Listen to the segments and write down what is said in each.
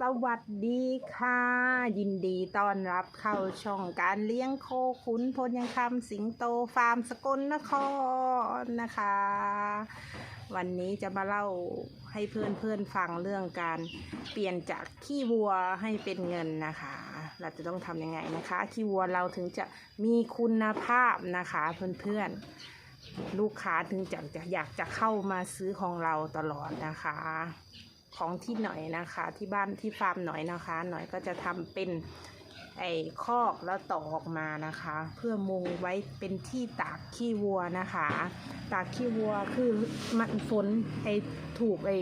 สวัสดีค่ะ ยินดีต้อนรับเข้าช่องการเลี้ยงโคขุนพลยังคำสิงโตฟาร์มสกลนครนะคะ วันนี้จะมาเล่าให้เพื่อนเพื่อนๆฟังเรื่องการเปลี่ยนจากขี้วัวให้เป็นเงินนะคะ เราจะต้องทำยังไงนะคะ ขี้วัวเราถึงจะมีคุณภาพนะคะเพื่อนๆลูกค้าถึงจะอยากจะเข้ามาซื้อของเราตลอดนะคะ ของที่หน่อยนะคะ ที่บ้านที่ฟาร์มหน่อยนะคะ หน่อยก็จะทำเป็นไอ้คอกแล้วต่อออกมานะคะ เพื่อมุงไว้เป็นที่ตากขี้วัวนะคะ ตากขี้วัวคือมันฝนไอ้ถูกไอ้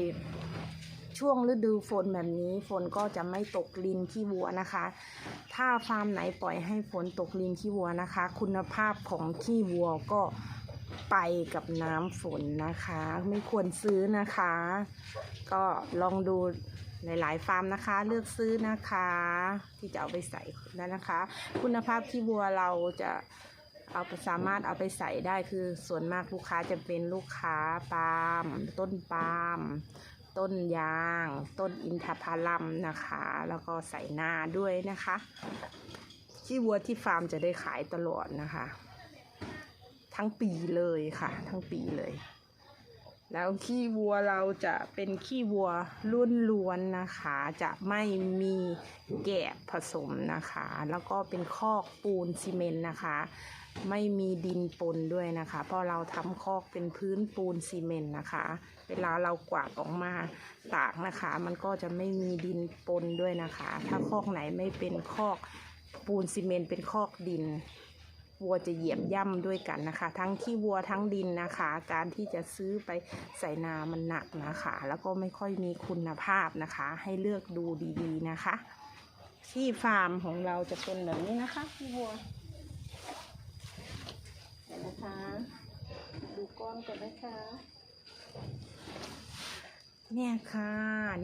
ช่วงฤดูฝนแบบนี้ฝนก็จะไม่ตกลินขี้วัวนะคะ ถ้าฟาร์มไหนปล่อยให้ฝนตกลินขี้วัวนะคะ คุณภาพของขี้วัวก็ ไปกับน้ำฝนนะคะ ไม่ควรซื้อนะคะ ก็ลองดูหลายๆฟาร์มนะคะ เลือกซื้อนะคะ ที่จะเอาไปใส่นั่นนะคะ คุณภาพขี้วัวเราจะเอาสามารถเอาไปใส่ได้คือส่วนมากลูกค้าจะเป็นลูกค้าปาล์มต้นปาล์มต้นยาง ต้นอินทผลัมนะคะ แล้วก็ใส่นาด้วยนะคะขี้วัวที่ฟาร์มจะได้ขายตลอดนะคะ ทั้งปีเลยค่ะ ทั้งปีเลย แล้วขี้วัวเราจะเป็นขี้วัวล้วนๆนะคะ จะไม่มีแกะผสมนะคะ แล้วก็เป็นคอกปูนซีเมนต์นะคะ ไม่มีดินปนด้วยนะคะ เพราะเราทำคอกเป็นพื้นปูนซีเมนต์นะคะ เวลาเรากวาดออกมาตากนะคะ มันก็จะไม่มีดินปนด้วยนะคะ ถ้าคอกไหนไม่เป็นคอกปูนซีเมนต์เป็นคอกดิน วัวจะเหยียบย่ำด้วยกันนะคะ ทั้งที่วัวทั้งดินนะคะ การที่จะซื้อไปใส่นามันหนักนะคะ แล้วก็ไม่ค่อยมีคุณภาพนะคะ ให้เลือกดูดีๆนะคะ ที่ฟาร์มของเราจะเป็นแบบนี้นะคะที่วัวเดี๋ยวนะคะดูก้อนก่อนนะคะเนี่ยค่ะ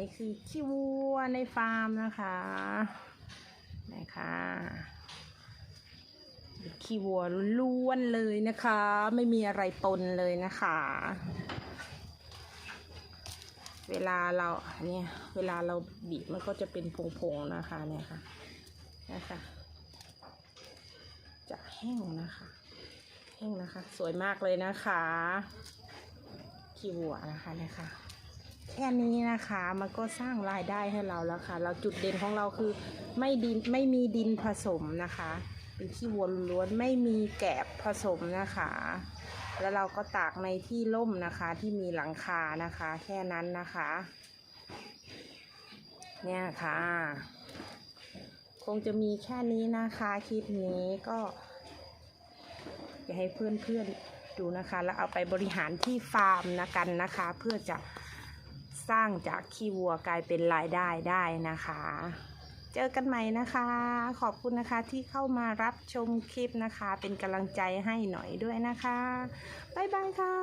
นี่คือขี้วัวในฟาร์มนะคะนะคะ ขี้วัวล้วนเลยนะคะ ไม่มีอะไรปนเลยนะคะ เวลาเราเนี่ยเวลาเราบีบมันก็จะเป็นผงๆนะคะเนี่ยค่ะนะคะจะแห้งนะคะแห้งนะคะ สวยมากเลยนะคะขี้วัวนะคะเนี่ยค่ะแค่นี้นะคะมันก็สร้างรายได้ให้เราแล้วค่ะ เราจุดเด่นของเราคือไม่ดินไม่มีดินผสมนะคะ เป็นขี้วัวล้วนไม่มีแกบผสมนะคะ แล้วเราก็ตากในที่ร่มนะคะที่มีหลังคานะคะ แค่นั้นนะคะ เนี่ยค่ะ คงจะมีแค่นี้นะคะคลิปนี้ก็อยากให้เพื่อนๆดูนะคะ แล้วเอาไปบริหารที่ฟาร์มนะกันนะคะ เพื่อจะสร้างจากขี้วัวกลายเป็นรายได้ได้นะคะ เจอกันใหม่นะคะ ขอบคุณนะคะที่เข้ามารับชมคลิปนะคะ เป็นกำลังใจให้หน่อยด้วยนะคะ บ๊ายบายค่ะ